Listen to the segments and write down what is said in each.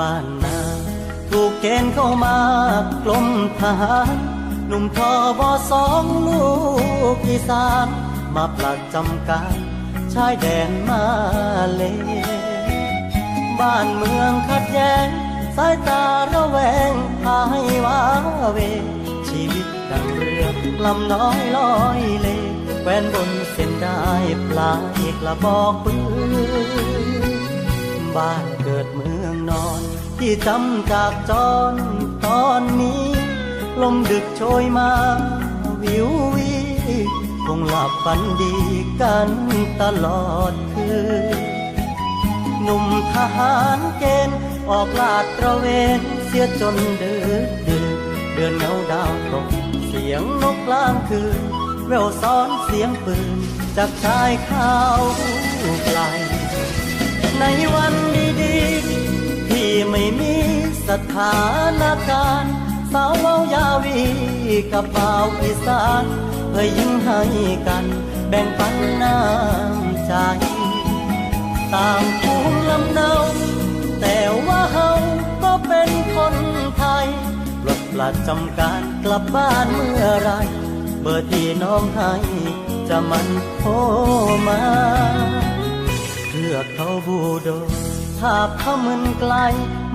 บ้านนา ถูกเกณฑ์เข้ามากลมทหารหนุ่มทอบอสองลูกอีสานมาปลัดจำการชายแดนมาเล บ้านเมืองขัดแย้ง สายตาระแวงพาให้ว้าเว ชีวิตดังเรือลำน้อยลอยเลแควนบนเส้นได้ปลายกระบอกปืน บ้านเกิดเมืองนอน ที่จำจากจรตอนนี้ ลมดึกโชยมาวิววีคงหลับฝันดีกันตลอดคืนหนุ่มทหารเกณฑ์ออกลาดตระเวนเสียจนดึกดื่นเดือนเงาดาวตกเสียงนกกลางคืนแววซ้อนเสียงปืนจากชายข้าวไกล ในวันดีๆที่ไม่มีสถานการณ์สาวเว้ายาวีกับเบ่าอีสานเพื่อยิ้มให้กันแบ่งปันน้ำใจต่างภูมิลำเนาแต่ว่าเฮาก็เป็นคนไทยรถประจำการกลับบ้านเมื่อไรเบอร์ที่น้องให้จะมันโทรมา เพื่อเขาบูโดภาพเขามึนไกล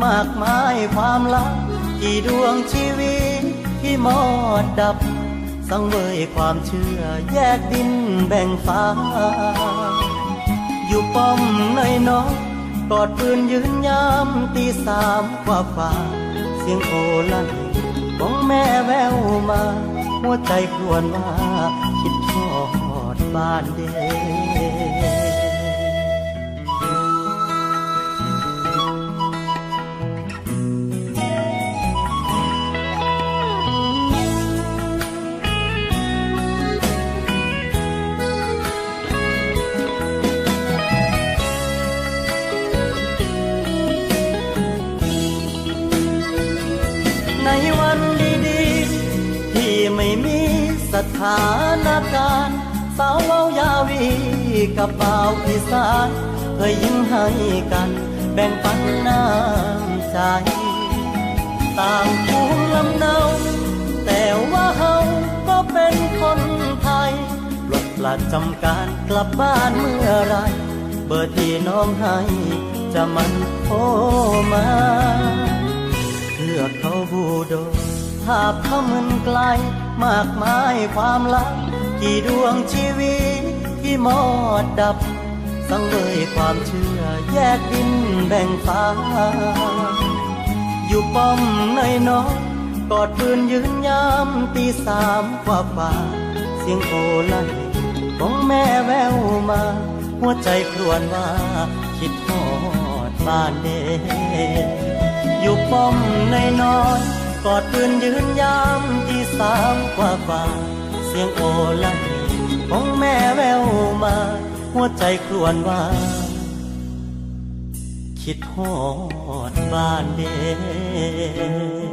มากมายความลับกี่ดวงชีวิตที่มอดดับ สังเวยความเชื่อแยกดินแบ่งฟ้า อยู่ป้อมในน้องกอดปืนยืนยามตีสามกว่าฝ่าเสียงโอลั่นของแม่แววมา หัวใจควญว่า คิดทอดบ้านเด็ สถานการณ์สาวเว้ายาวีกับบ่าวอีสานเคยยิ้มให้กันแบ่งปันน้ำใจต่างภูมิลำเนาแต่ว่าเฮาก็เป็นคนไทยปลดประจำการกลับบ้านเมื่อไรเบอร์ที่น้องให้จะมันโทรมาเพื่อเขาบูโดภาพเขามึนไกล มากมายความลับกี่ดวงชีวิตที่มอดดับสังเวยความเชื่อแยกดินแบ่งฟ้า อยู่ป้อมในน้องกอดปืนยืนยามตีสามกว่าฝ่าเสียงโอลั่นของแม่แววมา หัวใจครวญว่า คิดทอดบ้านเดอยู่ป้อมในน้อย กอดปืนยืนยามที่สามกว่าฝ่าเสียงโอลั่นของแม่แววมา หัวใจครวญว่า คิดฮอดบ้านเด้